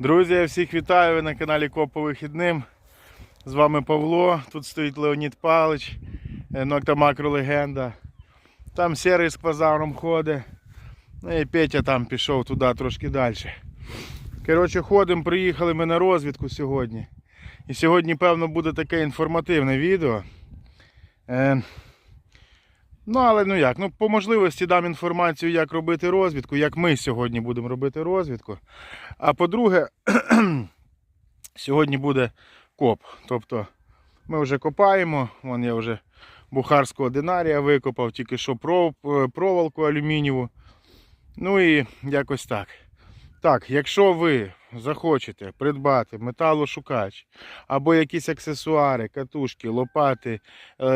Друзі, я всіх вітаю ви на каналі Коп вихідним. З вами Павло, тут стоїть Леонід Палич, е, Легенда. Там серий з квазаром ходить. Ну і Петя там пішов туди трошки далі. Коротше, ходимо, приїхали ми на розвідку сьогодні. І сьогодні, певно, буде таке інформативне відео. Ну, але ну як, ну по можливості дам інформацію, як робити розвідку, як ми сьогодні будемо робити розвідку. А по-друге, сьогодні буде коп. Тобто ми вже копаємо, вон я вже бухарського динарія викопав, тільки що е, проволоку алюмінієву. Ну і якось так. Так, якщо ви захочете придбати металошукач або якісь аксесуари, катушки, лопати, е,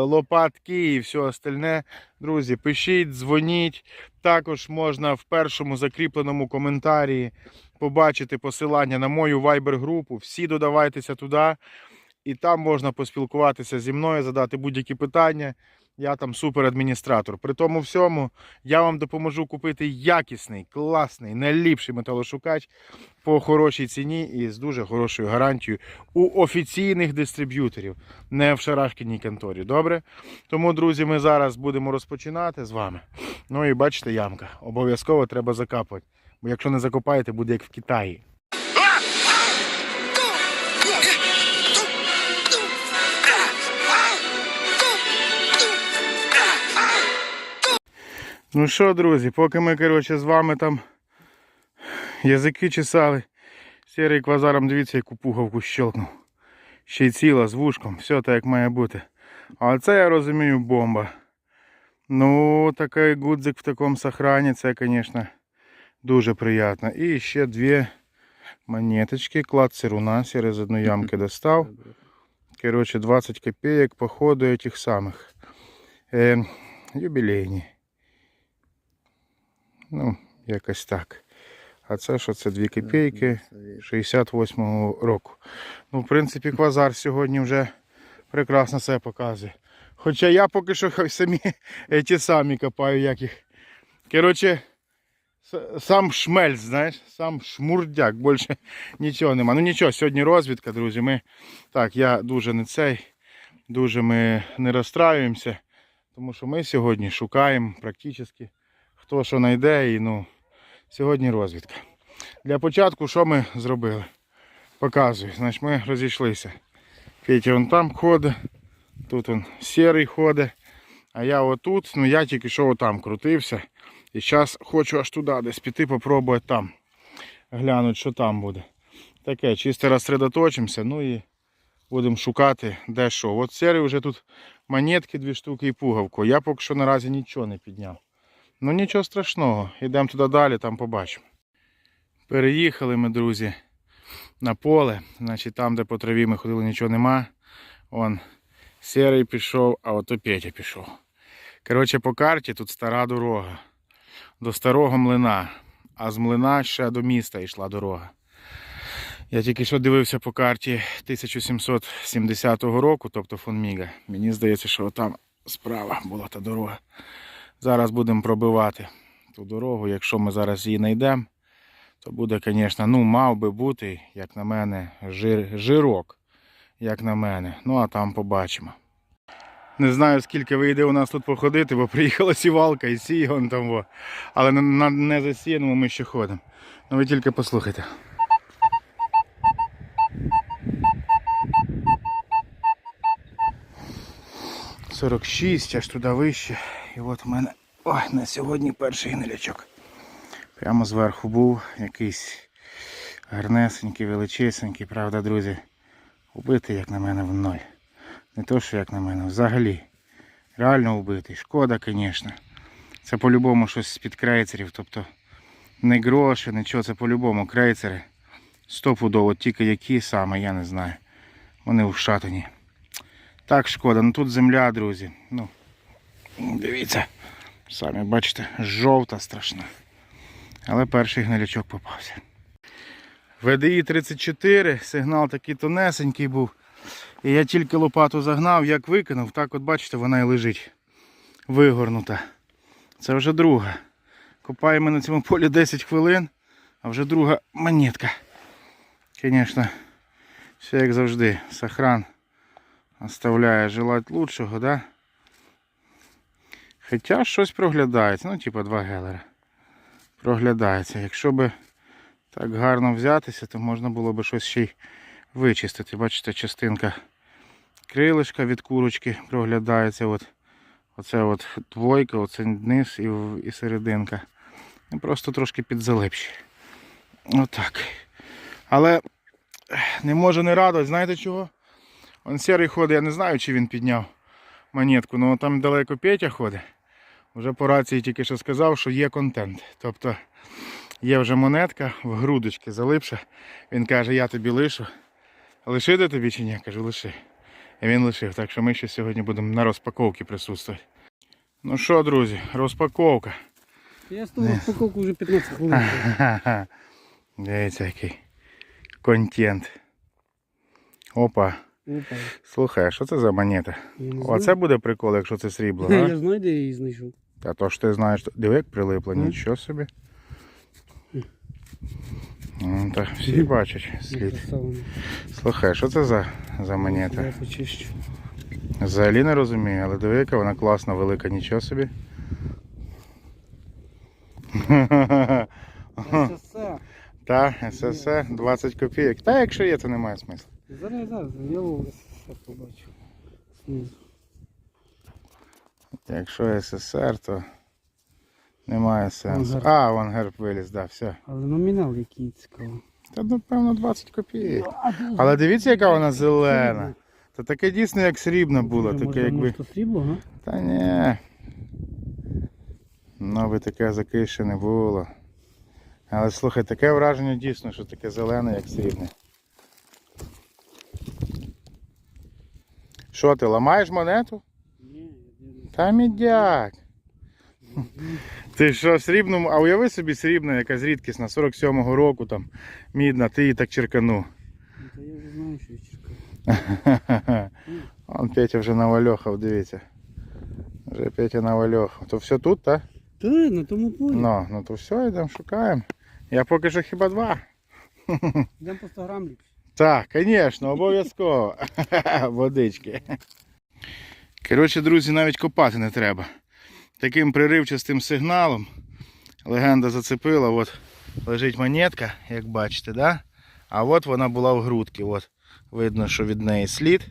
лопатки і все остальне, друзі, пишіть, дзвоніть. Також можна в першому закріпленому коментарі побачити посилання на мою Viber-групу. Всі додавайтеся туди, і там можна поспілкуватися зі мною, задати будь-які питання. Я там суперадміністратор. При тому всьому я вам допоможу купити якісний, класний, найліпший металошукач по хорошій ціні і з дуже хорошою гарантією у офіційних дистриб'юторів, не в шарашкіній конторі. Добре? Тому, друзі, ми зараз будемо розпочинати з вами. Ну і бачите, ямка. Обов'язково треба закапувати. Бо якщо не закопаєте, буде як в Китаї. Ну що, друзі, поки ми, коротше, з вами там язики чесали, сірий квазаром, дивіться, яку пуговку щелкнув. Ще й ціла з вушком, все так як має бути. А це я розумію бомба. Ну, такий гудзик в такому сохрані, це, звісно, дуже приємно. І ще дві монеточки, клад сируна, сіре з одної ямки достав. Коротше, 20 копеек по ходу этих самих. Е, юбілейні. Ну, якось так. А це що це 2 копійки 68-го року. Ну, в принципі, квазар сьогодні вже прекрасно себе показує. Хоча я поки що самі ті самі копаю, як їх. Коротше, сам шмель, знаєш, сам шмурдяк, більше нічого нема. Ну нічого, сьогодні розвідка, друзі. Ми так, я дуже не цей, дуже ми не розстраюємося, тому що ми сьогодні шукаємо практично хто що знайде і ну, сьогодні розвідка. Для початку що ми зробили? Показую. Значить, ми розійшлися. Петя вон там ходить, тут он сірий ходить. А я отут, ну я тільки що отам крутився. І зараз хочу аж туди десь піти, попробувати там. Глянути, що там буде. Таке, чисто розсередоточимося, ну і будемо шукати де що. От сірий вже тут монетки, дві штуки і пуговку. Я поки що наразі нічого не підняв. Ну нічого страшного, йдемо туди далі, там побачимо. Переїхали ми, друзі, на поле. Значить, там, де по траві ми ходили, нічого нема. Вон сірий пішов, а ото Петя пішов. Коротше, по карті тут стара дорога. До старого млина. А з млина ще до міста йшла дорога. Я тільки що дивився по карті 1770 року, тобто фон Міга. Мені здається, що там справа була та дорога. Зараз будемо пробивати ту дорогу. Якщо ми зараз її знайдемо, то буде, звісно, ну, мав би бути, як на мене, жир, жирок, як на мене. Ну а там побачимо. Не знаю, скільки вийде у нас тут походити, бо приїхала сівалка і сіє там. Во. Але на, на, не засіяному ми ще ходимо. Ну ви тільки послухайте. Сорок шість, аж туди вище. І от в мене ой, на сьогодні перший гнилячок. Прямо зверху був якийсь гарнесенький, величесенький, правда, друзі. Убитий, як на мене, в ноль. Не то, що як на мене, взагалі. Реально убитий. Шкода, звісно. Це по-любому щось з-під крейцерів. Тобто не гроші, нічого, це по-любому крейцери. Стопудово, тільки які саме, я не знаю. Вони вшатані. Так шкода, ну тут земля, друзі. Ну, дивіться. Самі бачите, жовта страшна. Але перший гнилячок попався. ВДІ 34, сигнал такий тонесенький був. І я тільки лопату загнав, як викинув, так от бачите, вона і лежить вигорнута. Це вже друга. Копаємо на цьому полі 10 хвилин, а вже друга монетка Звісно, все як завжди. Сохран оставляє желати лучшого, да? Хоча щось проглядається, ну, типа два гелера. Проглядається. Якщо би так гарно взятися, то можна було би щось ще й вичистити. Бачите, частинка крилишка від курочки проглядається. От, оце от двойка, оце низ і, і серединка. Ну, Просто трошки підзалипші. Отак. Але не можу не радувати, знаєте чого? Он серий ходить, я не знаю, чи він підняв монетку, але там далеко Петя ходить. Вже по рації тільки що сказав, що є контент. Тобто є вже монетка в грудочки залипша. Він каже, я тобі лишу. Лишити тобі чи ні? Я кажу, лиши. І він лишив. Так що ми ще сьогодні будемо на розпаковці присутствувати. Ну що, друзі, розпаковка. Я з того розпаковку вже 15 хвилин. Дивіться, який контент. Опа. Слухай, а що це за монета? Оце буде прикол, якщо це срібло, Я а? знаю, де я її знайшов. А то ж ти знаєш, диви, як прилипло, Ну. нічого собі. Ну, так, всі бачать слід. Слухай, що це за, за монета? Я почищу. Взагалі не розумію, але диви, яка вона класна, велика, нічого собі. СССР. Та, СССР, 20 копійок. Та якщо є, то немає смислу. Зараз, зараз, я СССР побачу. Знизу. Якщо СССР, то немає сенсу. Вон. А, вон герб виліз, да, все. Але номінал який цікавий. Та напевно 20 копійок. Але дивіться, яка вона зелена. Та таке дійсно як срібна була, Може, таке якби. Може, срібло, га? Та ні. Ну би таке заки ще не було. Але слухай, таке враження дійсно, що таке зелене, як срібне. Що ти, ламаєш монету? Та мідяк. Ти що, срібну, а уяви собі срібна, якась рідкісна, 47-го року там, мідна, ти її так черканув. Ну, Та я вже знаю, що я чекаю. Он Петя вже навальохав, дивіться. Вже Петя навальохав. То все тут, так? Та на тому полі. Ну, ну то все, йдемо, шукаємо. Я поки що хіба два. Йдемо по 100 грам ліпше. Так, звісно, обов'язково. Водички. Коротше, друзі, навіть копати не треба. Таким приривчастим сигналом легенда зацепила, от лежить монетка, як бачите, да? а от вона була в грудці. От. Видно, що від неї слід.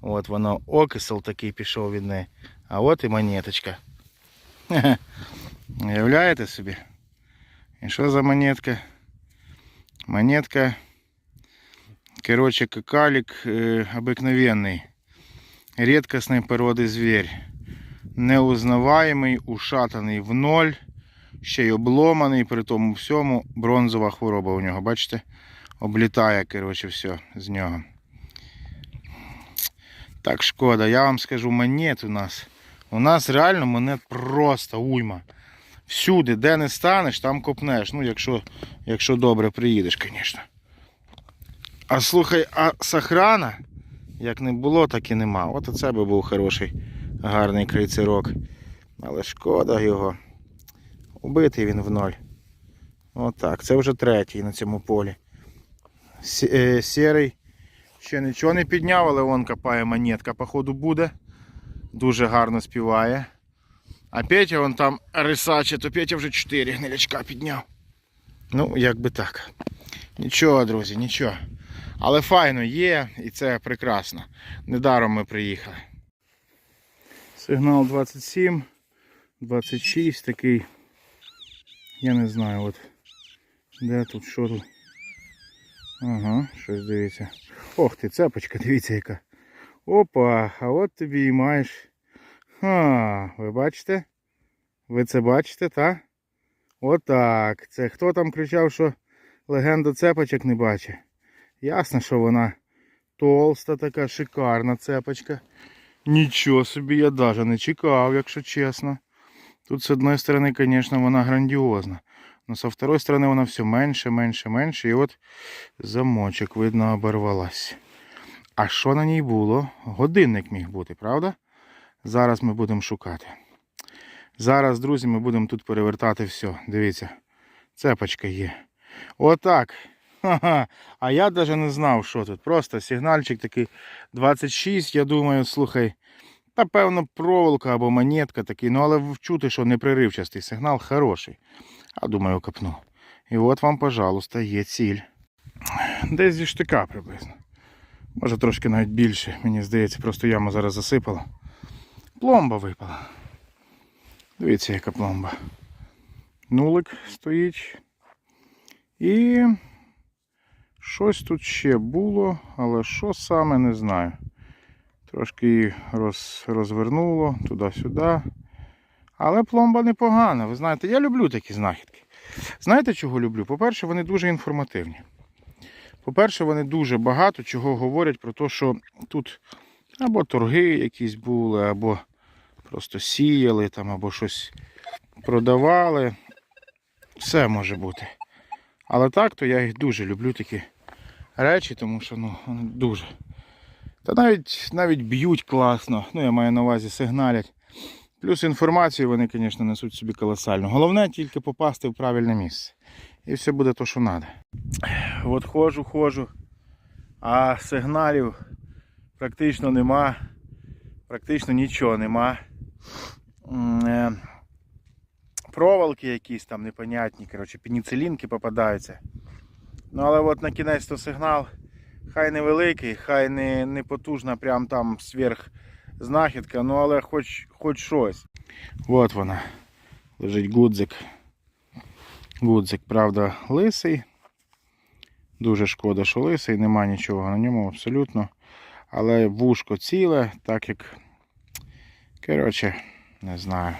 От воно окисел такий пішов від неї. А от і монеточка. Хе-хе. Уявляєте собі? І що за монетка? Монетка Короче, какалик э, обыкновенный. Редкостной породи зверь. Неузнаваємий, ушатаний в ноль. Ще й обломаний, при тому всьому бронзова хвороба у нього, бачите? Облітає, коротше, все з нього. Так, шкода, я вам скажу, монет у нас. У нас реально монет просто уйма. Всюди, де не станеш, там копнеш. Ну, якщо, якщо добре приїдеш, звісно. А слухай, а сохрана, як не було, так і нема. От оце би був хороший, гарний крейцерок. Але шкода його. Убитий він в ноль. Отак. Це вже третій на цьому полі. Е, Сірий ще нічого не підняв, але он копає монетка, походу буде. Дуже гарно співає. А Петя вон там рисаче, то Петя вже 4 гнилячка підняв. Ну, як би так. Нічого, друзі, нічого. Але файно є і це прекрасно. Недаром ми приїхали. Сигнал 27, 26 такий. Я не знаю, от де тут, що тут. Ага, щось дивіться. Ох ти, цепочка, дивіться яка. Опа, а от тобі і маєш. Ха, ви бачите? Ви це бачите, так? Отак. Це хто там кричав, що легенда цепочок не бачить? Ясно, що вона толста така, шикарна цепочка. Нічого собі я навіть не чекав, якщо чесно. Тут з одної сторони, звісно, вона грандіозна. Но со второй сторони вона все менше, менше, менше. І от замочок, видно, оборвалась. А що на ній було? Годинник міг бути, правда? Зараз ми будемо шукати. Зараз, друзі, ми будемо тут перевертати все. Дивіться, цепочка є. Отак. Ха-ха. А я навіть не знав, що тут. Просто сигнальчик такий 26, я думаю, слухай. Та певно проволока або монетка такий, ну але вчути, що непреривчастий сигнал хороший. А думаю, копну. І от вам, пожалуйста, є ціль. Десь зі штика приблизно. Може трошки навіть більше. Мені здається, просто яму зараз засипала. Пломба випала. Дивіться, яка пломба. Нулик стоїть. І щось тут ще було, але що саме не знаю. Трошки її роз, розвернуло туди-сюди. Але пломба непогана. Ви знаєте, я люблю такі знахідки. Знаєте, чого люблю? По-перше, вони дуже інформативні. По-перше, вони дуже багато чого говорять про те, що тут або торги якісь були, або просто сіяли там, або щось продавали. Все може бути. Але так, то я їх дуже люблю такі речі, тому що ну, вони дуже. Та навіть навіть б'ють класно. Ну, я маю на увазі сигналять. Плюс інформацію вони, звісно, несуть собі колосально. Головне тільки попасти в правильне місце. І все буде то, що треба. От ходжу, ходжу, а сигналів практично нема. Практично нічого нема. Проволоки якісь там непонятні, коротше, пеніцилінки попадаються. Ну але от на кінець то сигнал хай невеликий, хай не, не потужна, прям там сверх знахідка, ну але хоч, хоч щось. От вона. Лежить гудзик. Гудзик, правда, лисий. Дуже шкода, що лисий, нема нічого на ньому абсолютно. Але вушко ціле, так як. Коротше, не знаю.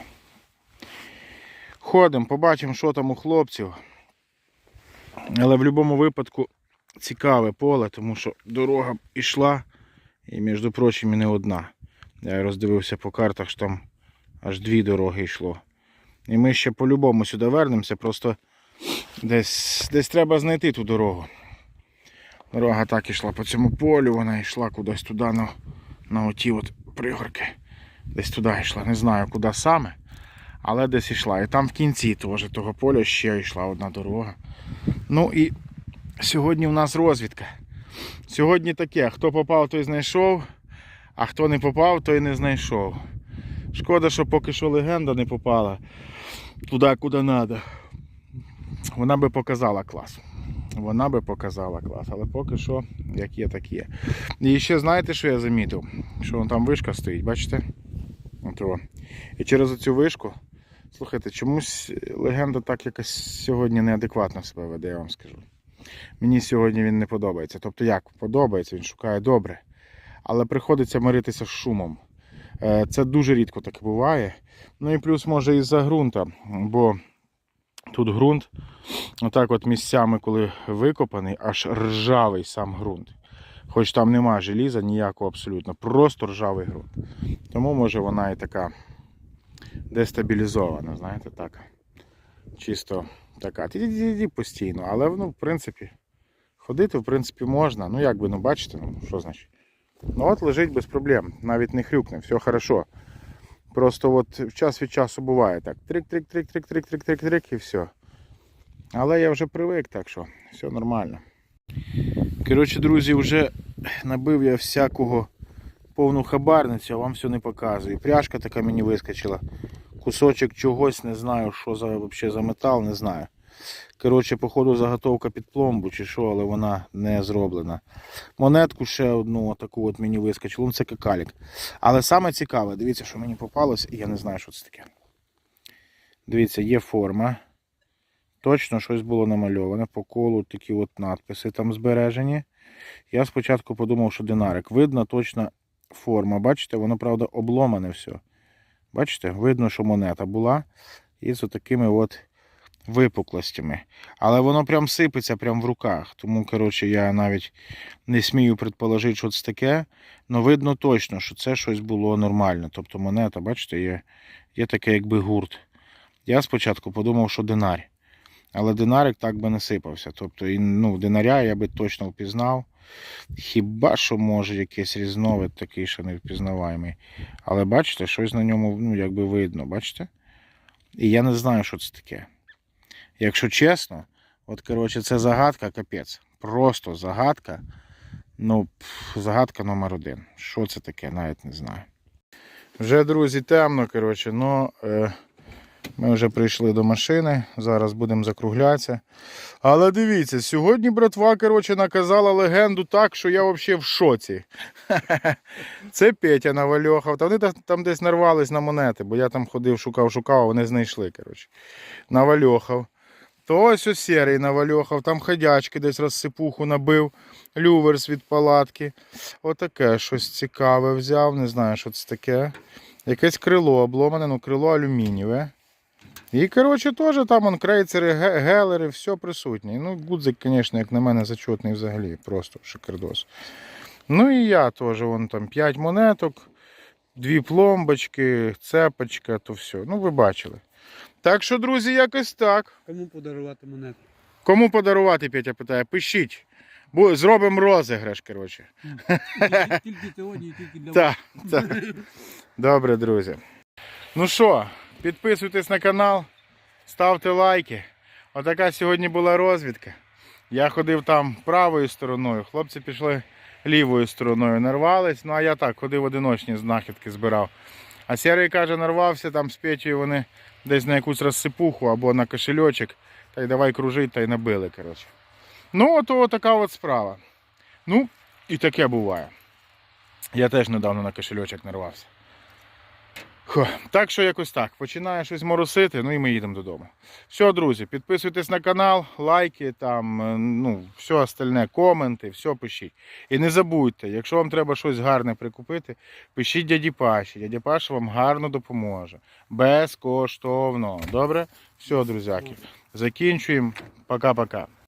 Ходимо, побачимо, що там у хлопців. Але в будь-якому випадку цікаве поле, тому що дорога йшла і, між прочим, і не одна. Я роздивився по картах, що там аж дві дороги йшло. І ми ще по-любому сюди вернемося, просто десь, десь треба знайти ту дорогу. Дорога так йшла по цьому полю, вона йшла кудись туди на, на оті от пригорки. Десь туди йшла. Не знаю куди саме, але десь йшла. І там в кінці теж того поля ще йшла одна дорога. Ну і сьогодні в нас розвідка. Сьогодні таке, хто попав, той знайшов, а хто не попав, той не знайшов. Шкода, що поки що легенда не попала туди, куди треба. Вона би показала клас. Вона би показала клас, але поки що, як є, так є. І ще знаєте, що я замітив? Що там вишка стоїть, бачите? От. І через оцю вишку, слухайте, чомусь легенда так якось сьогодні неадекватно себе веде, я вам скажу. Мені сьогодні він не подобається. Тобто як подобається, він шукає добре. Але приходиться миритися з шумом. Е, Це дуже рідко таке буває. Ну і плюс може із-за ґрунта, бо тут ґрунт, отак от місцями, коли викопаний, аж ржавий сам ґрунт. Хоч там нема желіза ніякого абсолютно, просто ржавий ґрунт. Тому може вона і така дестабілізована, знаєте, так. Чисто така. Ті-ті-ті постійно. Але ну, в принципі, ходити в принципі можна. Ну як би, ну бачите, ну що значить. Ну от лежить без проблем, навіть не хрюкне, все хорошо. Просто от час від часу буває так. Трик-трик-трик-трик-трик-трик-трик і все. Але я вже привик, так що все нормально. Коротше, друзі, вже набив я всякого повну хабарницю, а вам все не показую. Пряжка така мені вискочила. Кусочок чогось, не знаю, що за, вообще за метал, не знаю. Коротше, походу заготовка під пломбу чи що, але вона не зроблена. Монетку ще одну таку от мені вискочило. Ну, це какалік. Але саме цікаве, дивіться, що мені попалось, і я не знаю, що це таке. Дивіться, є форма. Точно щось було намальоване. По колу такі от надписи там збережені. Я спочатку подумав, що динарик. Видно точно форма. Бачите, воно, правда, обломане все. Бачите, видно, що монета була. І з такими от випуклостями. Але воно прям сипеться прям в руках. Тому, коротше, я навіть не смію предположити, що це таке. але видно точно, що це щось було нормальне. Тобто монета, бачите, є, є таке якби гурт. Я спочатку подумав, що динар. Але динарик так би не сипався. Тобто, ну, динаря я би точно впізнав. Хіба що може якийсь різновид такий, що не впізнаваємий. Але бачите, щось на ньому ну, якби видно, бачите? І я не знаю, що це таке. Якщо чесно, от коротше, це загадка капець. просто загадка. Ну, загадка номер один. Що це таке, навіть не знаю. Вже, друзі, темно, коротше, ну, е, ми вже прийшли до машини, зараз будемо закруглятися. Але дивіться, сьогодні братва, коротше, наказала легенду так, що я взагалі в шоці. Це Петя навальохав. Та вони там десь нарвались на монети, бо я там ходив, шукав, шукав, а вони знайшли. коротше. Навальохав. То ось ось серий навальохав, там ходячки десь розсипуху набив, люверс від палатки. Отаке щось цікаве взяв, не знаю, що це таке. Якесь крило обломане, ну крило алюмінієве. І, коротше, теж там он крейцери, гелери, все присутнє. Ну, гудзик, звісно, як на мене, зачетний взагалі, просто шикардос. Ну і я теж, вон там 5 монеток, дві пломбочки, цепочка, то все. Ну, ви бачили. Так що, друзі, якось так. Кому подарувати монету? Кому подарувати, Петя питає, пишіть. Бо зробимо розіграш, коротше. Тільки сьогодні, тільки для Так, так. Добре, друзі. Ну що, підписуйтесь на канал, ставте лайки. Отака сьогодні була розвідка. Я ходив там правою стороною, хлопці пішли лівою стороною, нарвались. Ну а я так ходив одиночні знахідки збирав. А Серий каже, нарвався там з Петєю вони десь на якусь розсипуху або на кошельочок. Та й давай кружить, та й набили. коротше. Ну, от така от справа. Ну, і таке буває. Я теж недавно на кошельочок нарвався. Хо, так що якось так. Починає щось моросити, ну і ми їдемо додому. Все, друзі, підписуйтесь на канал, лайки, там, е, ну, все остальне, коменти, все пишіть. І не забудьте, якщо вам треба щось гарне прикупити, пишіть дяді Паші. Дядя Паша вам гарно допоможе. Безкоштовно. Добре? Все, друзяки. Закінчуємо. Пока-пока.